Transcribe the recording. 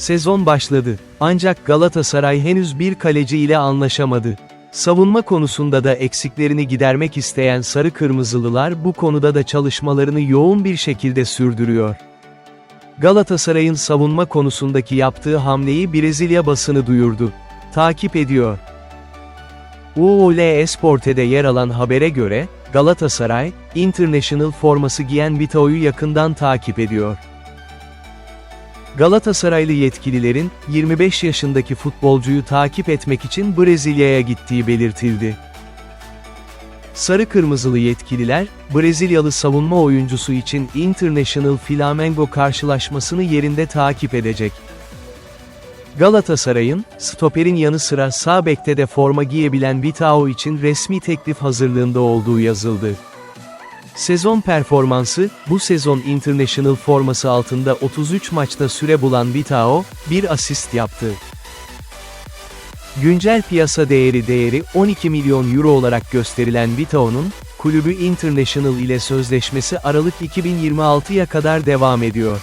Sezon başladı. Ancak Galatasaray henüz bir kaleci ile anlaşamadı. Savunma konusunda da eksiklerini gidermek isteyen Sarı Kırmızılılar bu konuda da çalışmalarını yoğun bir şekilde sürdürüyor. Galatasaray'ın savunma konusundaki yaptığı hamleyi Brezilya basını duyurdu. Takip ediyor. UOL Esporte'de yer alan habere göre, Galatasaray, International forması giyen Vitao'yu yakından takip ediyor. Galatasaraylı yetkililerin, 25 yaşındaki futbolcuyu takip etmek için Brezilya'ya gittiği belirtildi. Sarı Kırmızılı yetkililer, Brezilyalı savunma oyuncusu için International Flamengo karşılaşmasını yerinde takip edecek. Galatasaray'ın, stoperin yanı sıra sağ bekte de forma giyebilen Vitao için resmi teklif hazırlığında olduğu yazıldı. Sezon performansı, bu sezon International forması altında 33 maçta süre bulan Vitao, bir asist yaptı. Güncel piyasa değeri değeri 12 milyon euro olarak gösterilen Vitao'nun, kulübü International ile sözleşmesi Aralık 2026'ya kadar devam ediyor.